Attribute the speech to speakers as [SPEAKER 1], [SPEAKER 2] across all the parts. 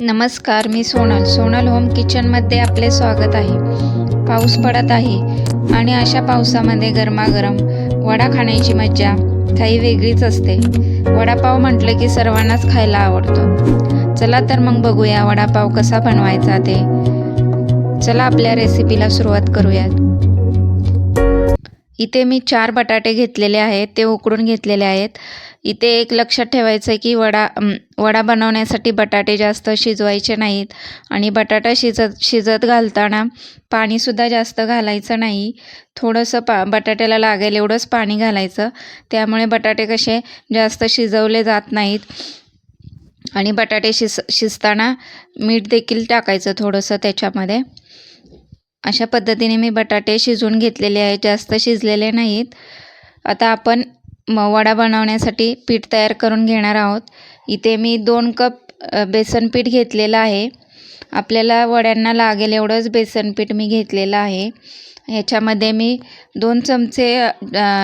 [SPEAKER 1] नमस्कार मी सोनल. सोनल होम किचनमध्ये आपले स्वागत आहे. पाऊस पडत आहे आणि अशा पावसामध्ये गरमागरम वडा खाण्याची मज्जा काही वेगळीच असते. वडापाव म्हटलं की सर्वांनाच खायला आवडतो. चला तर मग बघूया वडापाव कसा बनवायचा ते. चला आपल्या रेसिपीला सुरुवात करूयात. इथे मी चार बटाटे घेतलेले आहेत ते उकडून घेतलेले आहेत. इथे एक लक्षात ठेवायचं आहे की वडा वडा बनवण्यासाठी बटाटे जास्त शिजवायचे नाहीत आणि बटाटा शिजत शिजत घालताना पाणीसुद्धा जास्त घालायचं नाही. थोडंसं पा बटाट्याला लागेल एवढंच पाणी घालायचं. त्यामुळे बटाटे कसे जास्त शिजवले जात नाहीत. आणि बटाटे शिज शिजताना मीठ देखील टाकायचं थोडंसं त्याच्यामध्ये. अशा पद्धतीने मी बटाटे शिजवून घेतलेले आहेत जास्त शिजलेले नाहीत. आता आपण म वडा बनवण्यासाठी पीठ तयार करून घेणार आहोत. इथे मी दोन कप बेसन पीठ घेतलेलं आहे. आपल्याला वड्यांना लागेल एवढंच बेसन पीठ मी घेतलेलं आहे. ह्याच्यामध्ये मी दोन चमचे अ,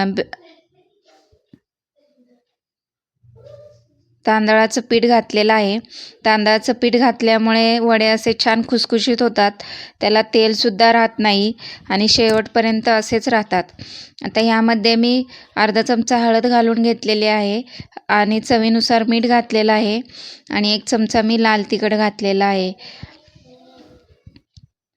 [SPEAKER 1] ब- तांदळाचं पीठ घातलेलं आहे. तांदळाचं पीठ घातल्यामुळे वडे असे छान खुसखुशीत होतात. त्याला तेलसुद्धा राहत नाही आणि शेवटपर्यंत असेच राहतात. आता ह्यामध्ये मी अर्धा चमचा हळद घालून घेतलेली आहे आणि चवीनुसार मीठ घातलेलं आहे. आणि एक चमचा मी लाल तिखट घातलेला आहे.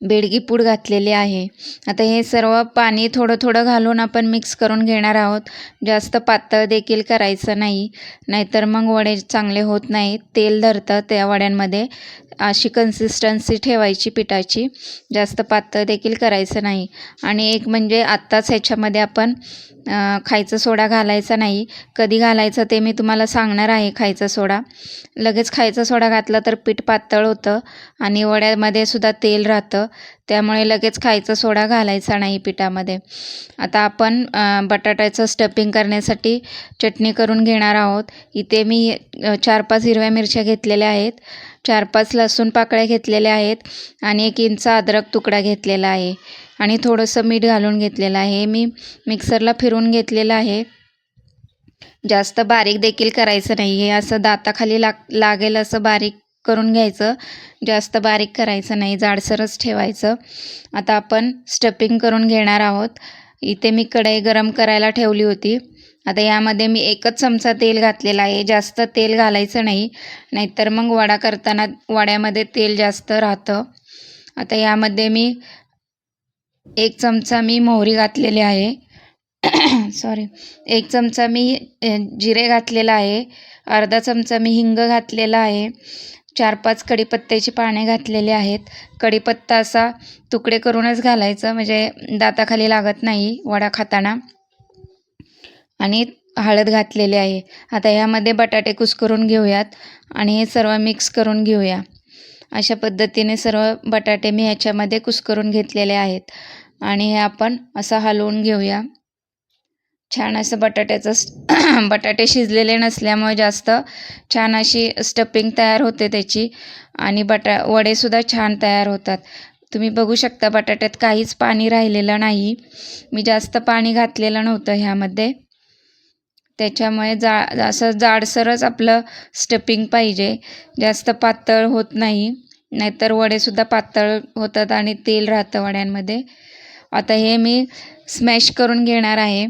[SPEAKER 1] बेडगी पूड घातलेली आहे. आता हे सर्व पाणी थोडं थोडं घालून आपण मिक्स करून घेणार आहोत. जास्त पातळ देखील करायचं नाही. नाहीतर मग वडे चांगले होत नाहीत. तेल धरतं त्या वड्यांमध्ये. अशी कन्सिस्टन्सी ठेवायची पिठाची. जास्त पातळ देखील करायचं नाही. आणि एक म्हणजे आत्ताच ह्याच्यामध्ये आपण खायचा सोडा घालायचा नाही. कधी घालायचं ते मी तुम्हाला सांगणार आहे खायचा सोडा. लगेच खायचा सोडा घातला तर पीठ पातळ होतं आणि वड्यामध्ये सुद्धा तेल राहतं. त्यामुळे लगेच खायचा सोडा घालायचा नाही पिठामध्ये. आता आपण बटाट्याचं स्टफिंग करण्यासाठी चटणी करून घेणार आहोत. इथे मी चार पाच हिरव्या मिरच्या घेतलेल्या आहेत. चार पाच लसूण पाकळ्या घेतलेल्या आहेत आणि एक इंच अद्रक तुकडा घेतलेला आहे. आणि थोडंसं मीठ घालून घेतलेलं आहे. मी मिक्सरला फिरून घेतलेलं आहे. जास्त बारीक देखील करायचं नाही. आहे असं दाताखाली लाग लागेल असं बारीक करून घ्यायचं. जास्त बारीक करायचं नाही जाडसरच ठेवायचं. आता आपण स्टपिंग करून घेणार आहोत. इथे मी कढई गरम करायला ठेवली होती. आता यामध्ये मी एकच चमचा तेल घातलेला आहे. जास्त तेल घालायचं नाही. नाहीतर मग वडा करताना वड्यामध्ये तेल जास्त राहतं. आता यामध्ये मी एक चमचा मी मोहरी घातलेली आहे. सॉरी एक चमचा मी जिरे घातलेला आहे. अर्धा चमचा मी हिंग घातलेला आहे. चार पाच कढीपत्त्याची पाने घातलेले आहेत. कढीपत्ता असा तुकडे करूनच घालायचं म्हणजे दाताखाली लागत नाही वडा खाताना. आणि हळद घातलेली आहे. आता ह्यामध्ये बटाटे कुस्करून घेऊयात आणि हे सर्व मिक्स करून घेऊया. अशा पद्धतीने सर्व बटाटे मी ह्याच्यामध्ये कुस्करून घेतलेले आहेत. आणि हे आपण असं हलवून घेऊया. छान असं बटाट्याचं बटाटे शिजलेले नसल्यामुळे जास्त छान अशी स्टपिंग तयार होते त्याची. आणि बटा वडेसुद्धा छान तयार होतात. तुम्ही बघू शकता बटाट्यात काहीच पाणी राहिलेलं नाही. मी जास्त पाणी घातलेलं नव्हतं ह्यामध्ये. त्याच्यामुळे जा असं जाडसरच आपलं स्टपिंग पाहिजे. जास्त पातळ होत नाही. नाहीतर वडेसुद्धा पातळ होतात आणि तेल राहतं वड्यांमध्ये. आता हे मी स्मॅश करून घेणार आहे.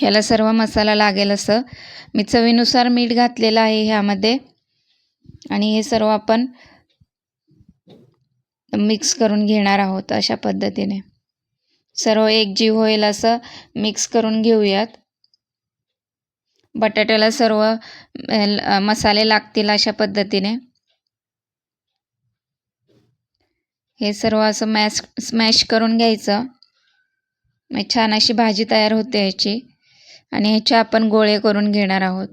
[SPEAKER 1] ह्याला सर्व मसाला लागेल असं. मी चवीनुसार मीठ घातलेलं आहे ह्यामध्ये. आणि हे सर्व आपण मिक्स करून घेणार आहोत अशा पद्धतीने. सर्व एकजीव होईल असं मिक्स करून घेऊयात. बटाट्याला सर्व मसाले लागतील अशा पद्धतीने. हे सर्व असं मॅश स्मॅश करून घ्यायचं. मग छान अशी भाजी तयार होते ह्याची आणि ह्याचे आपण गोळे करून घेणार आहोत.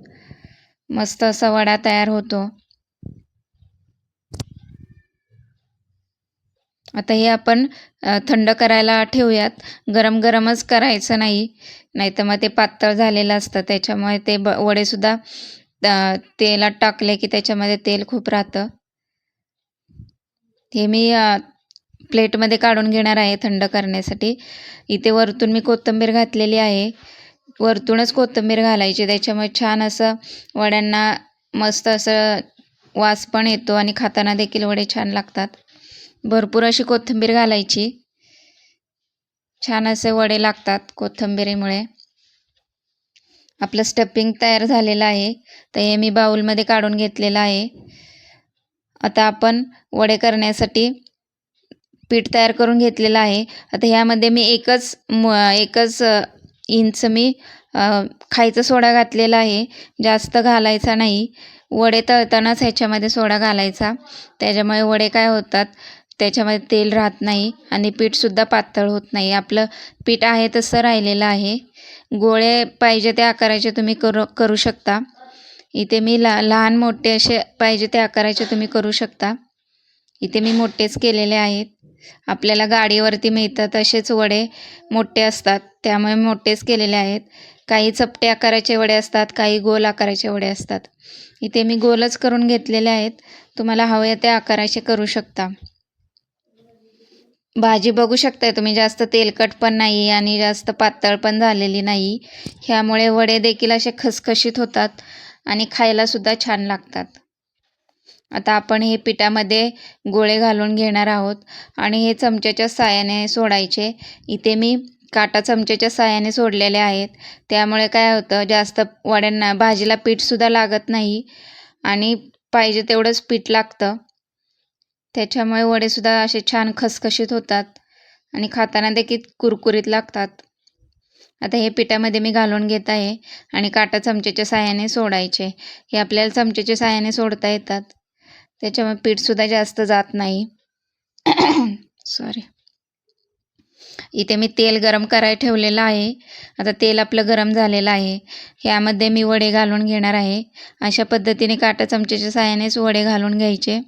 [SPEAKER 1] मस्त असा वडा तयार होतो. आता हे आपण थंड करायला ठेवूयात. गरम गरमच करायचं नाही. नाहीतर मग ते पातळ झालेलं असतं. त्याच्यामुळे ते ब वडेसुद्धा तेलात टाकले की त्याच्यामध्ये तेल खूप राहतं. हे मी प्लेटमध्ये काढून घेणार आहे थंड करण्यासाठी. इथे वरतून मी कोथिंबीर घातलेली आहे. वरतूनच कोथिंबीर घालायची. त्याच्यामुळे छान असं वड्यांना मस्त असं वास पण येतो आणि खाताना देखील वडे छान लागतात. भरपूर अशी कोथिंबीर घालायची. छान असे वडे लागतात कोथिंबीरीमुळे. आपलं स्टफिंग तयार झालेलं आहे. तर हे मी बाऊलमध्ये काढून घेतलेलं आहे. आता आपण वडे करण्यासाठी पीठ तयार करून घेतलेलं आहे. आता ह्यामध्ये मी एकच म एकच इंच मी खायचा सोडा घातलेला आहे. जास्त घालायचा नाही. वडे तळतानाच ह्याच्यामध्ये सोडा घालायचा. त्याच्यामुळे वडे काय होतात? त्याच्यामध्ये तेल राहत नाही आणि पीठसुद्धा पातळ होत नाही. आपलं पीठ आहे तसं राहिलेलं आहे. गोळे पाहिजे त्या आकाराचे तुम्ही करू करू शकता. इथे मी ला लहान मोठे असे पाहिजे त्या आकाराचे तुम्ही करू शकता. इथे मी मोठेच केलेले आहेत. आपल्याला गाडीवरती मिळतात असेच वडे मोठे असतात. त्यामुळे मोठेच केलेले आहेत. काही चपटे आकाराचे वडे असतात काही गोल आकाराचे वडे असतात. इथे मी गोलच करून घेतलेले आहेत. तुम्हाला हवे त्या आकाराचे करू शकता. भाजी बघू शकताय तुम्ही जास्त तेलकट पण नाही आणि जास्त पातळ पण झालेली नाही. ह्यामुळे वडे देखील असे खसखशीत होतात आणि खायलासुद्धा छान लागतात. आता आपण हे पिठामध्ये गोळे घालून घेणार आहोत. आणि हे चमच्याच्या साहाय्याने सोडायचे. इथे मी काटा चमच्याच्या साहाय्याने सोडलेले आहेत. त्यामुळे काय होतं जास्त वड्यांना भाजीला पीठसुद्धा लागत नाही. आणि पाहिजे तेवढंच पीठ लागतं. त्याच्यामुळे वडेसुद्धा असे छान खसखशीत होतात. आणि खाताना देखील कुरकुरीत लागतात. आता हे पिठामध्ये मी घालून घेत आहे. आणि काटा चमच्याच्या साहाय्याने सोडायचे. हे आपल्याला चमच्याच्या साहाय्याने सोडता येतात. त्याच्यामुळे पीठसुद्धा जास्त जात नाही. सॉरी इथे मी तेल गरम करायला ठेवलेलं आहे. आता तेल आपलं गरम झालेलं आहे. ह्यामध्ये मी वडे घालून घेणार आहे. अशा पद्धतीने काटा चमच्याच्या साहाय्यानेच वडे घालून घ्यायचे.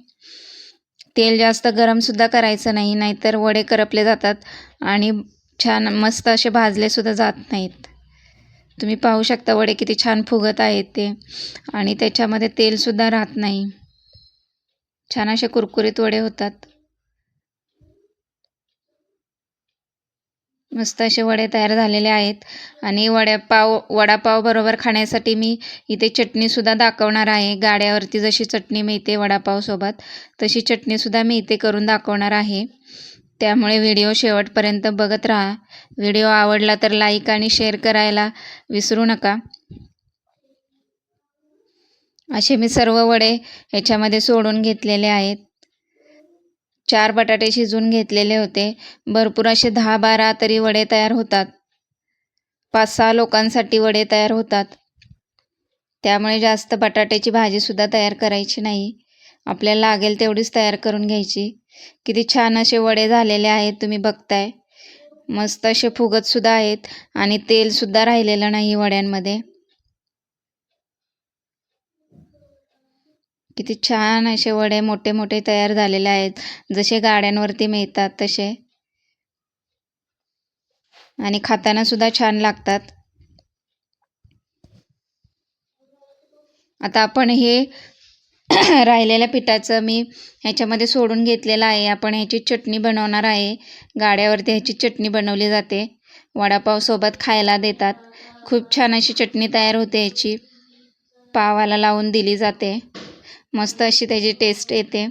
[SPEAKER 1] तेल जास्त गरमसुद्धा करायचं नाही नाहीतर वडे करपले जातात आणि छान मस्त असे भाजलेसुद्धा जात नाहीत. तुम्ही पाहू शकता वडे किती छान फुगत आहेत ते. आणि त्याच्यामध्ये तेलसुद्धा राहत नाही. छान असे कुरकुरीत वडे होतात. मस्त असे वडे तयार झालेले आहेत. आणि वड्यापाव वडापाव बरोबर खाण्यासाठी मी इथे चटणीसुद्धा दाखवणार आहे. गाड्यावरती जशी चटणी मिळते वडापावसोबत तशी चटणीसुद्धा मी इथे करून दाखवणार आहे. त्यामुळे व्हिडिओ शेवटपर्यंत बघत राहा. व्हिडिओ आवडला तर लाईक आणि शेअर करायला विसरू नका. असे मी सर्व वडे ह्याच्यामध्ये सोडून घेतलेले आहेत. चार बटाटे शिजवून घेतलेले होते. भरपूर असे दहा बारा तरी वडे तयार होतात. पाच सहा लोकांसाठी वडे तयार होतात. त्यामुळे जास्त बटाट्याची भाजीसुद्धा तयार करायची नाही. आपल्याला लागेल तेवढीच तयार करून घ्यायची. किती छान असे वडे झालेले आहेत तुम्ही बघताय. मस्त असे फुगतसुद्धा आहेत आणि तेलसुद्धा राहिलेलं नाही वड्यांमध्ये. किती छान असे वडे मोठे मोठे तयार झालेले आहेत. जसे गाड्यांवरती मिळतात तसे. आणि खाताना सुद्धा छान लागतात. आता आपण हे राहिलेल्या पिठाचं मी ह्याच्यामध्ये सोडून घेतलेलं आहे. आपण ह्याची चटणी बनवणार आहे. गाड्यावरती ह्याची चटणी बनवली जाते. वडापावसोबत खायला देतात. खूप छान अशी चटणी तयार होते. ह्याची पावाला लावून दिली जाते. मस्त अशी त्याची टेस्ट येते.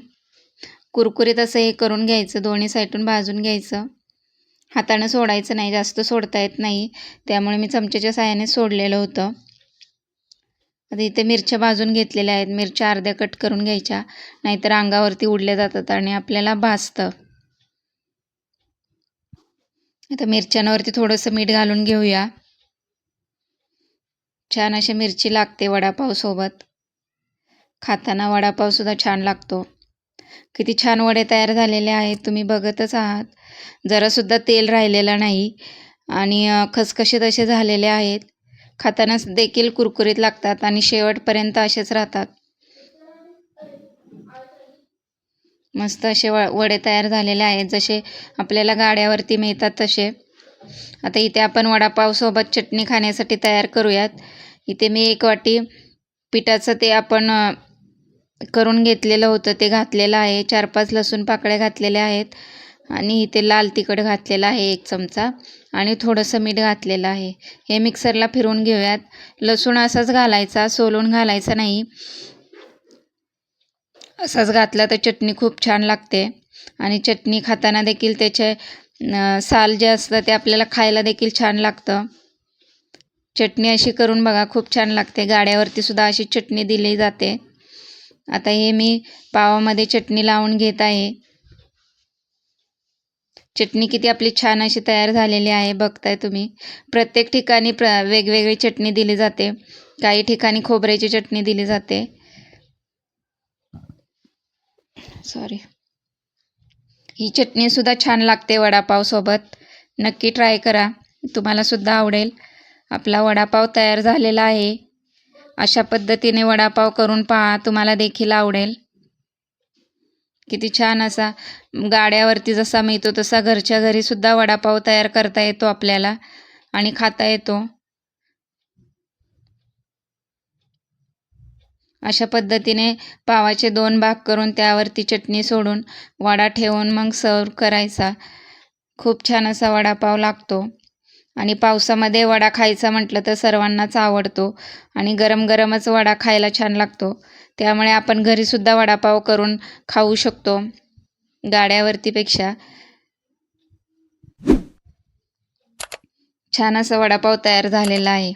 [SPEAKER 1] कुरकुरीत असं हे करून घ्यायचं दोन्ही साईडून भाजून घ्यायचं. हातानं सोडायचं नाही जास्त सोडता येत नाही. त्यामुळे मी चमच्याच्या साह्याने सोडलेलं होतं. आता इथे मिरच्या भाजून घेतलेल्या आहेत. मिरच्या अर्ध्या कट करून घ्यायच्या. नाहीतर अंगावरती उडल्या जातात आणि आपल्याला भाजतं. आता मिरच्यांवरती थोडंसं मीठ घालून घेऊया. छान अशी मिरची लागते वडापावसोबत. खाताना वडापावसुद्धा छान लागतो. किती छान वडे तयार झालेले आहेत तुम्ही बघतच आहात. जरासुद्धा तेल राहिलेलं नाही आणि खसखशीत असे झालेले आहेत. खाताना देखील कुरकुरीत लागतात आणि शेवटपर्यंत असेच राहतात. मस्त असे व वडे तयार झालेले आहेत जसे आपल्याला गाड्यावरती मिळतात तसे. आता इथे आपण वडापावसोबत चटणी खाण्यासाठी तयार करूयात. इथे मी एक वाटी पिठाचं ते आपण करून घेतलेलं होतं. ते घातलेलं आहे. चार पाच लसूण पाकळ्या घातलेल्या आहेत आणि इथे लाल तिखट घातलेलं आहे एक चमचा आणि थोडंसं मीठ घातलेलं आहे. हे मिक्सरला फिरवून घेऊयात. लसूण असाच घालायचा सोलून घालायचा नाही. असाच घातला तर चटणी खूप छान लागते आणि चटणी खाताना देखील त्याचे साल जे असतं ते आपल्याला खायला देखील छान लागतं. चटणी अशी करून बघा खूप छान लागते. गाड्यावरती सुद्धा अशी चटणी दिली जाते. आता हे मी पावामध्ये चटणी लावून घेत आहे. चटणी किती आपली छान अशी तयार झालेली आहे बघताय तुम्ही. प्रत्येक ठिकाणी प्र वेगवेगळी चटणी दिली जाते. काही ठिकाणी खोबऱ्याची चटणी दिली जाते. सॉरी ही चटणीसुद्धा छान लागते वडापावसोबत नक्की ट्राय करा. तुम्हाला सुद्धा आवडेल. आपला वडापाव तयार झालेला आहे. अशा पद्धतीने वडापाव करून पहा तुम्हाला देखील आवडेल. किती छान असा गाड्यावरती जसा मिळतो तसा घरच्या घरीसुद्धा वडापाव तयार करता येतो आपल्याला आणि खाता येतो. अशा पद्धतीने पावाचे दोन भाग करून त्यावरती चटणी सोडून वडा ठेवून मग सर्व करायचा. खूप छान असा वडापाव लागतो. आणि पावसामध्ये वडा खायचा म्हटलं तर सर्वांनाच आवडतो आणि गरम गरमच वडा खायला छान लागतो. त्यामुळे आपण घरीसुद्धा वडापाव करून खाऊ शकतो गाड्यावरतीपेक्षा. छान असा वडापाव तयार झालेला आहे.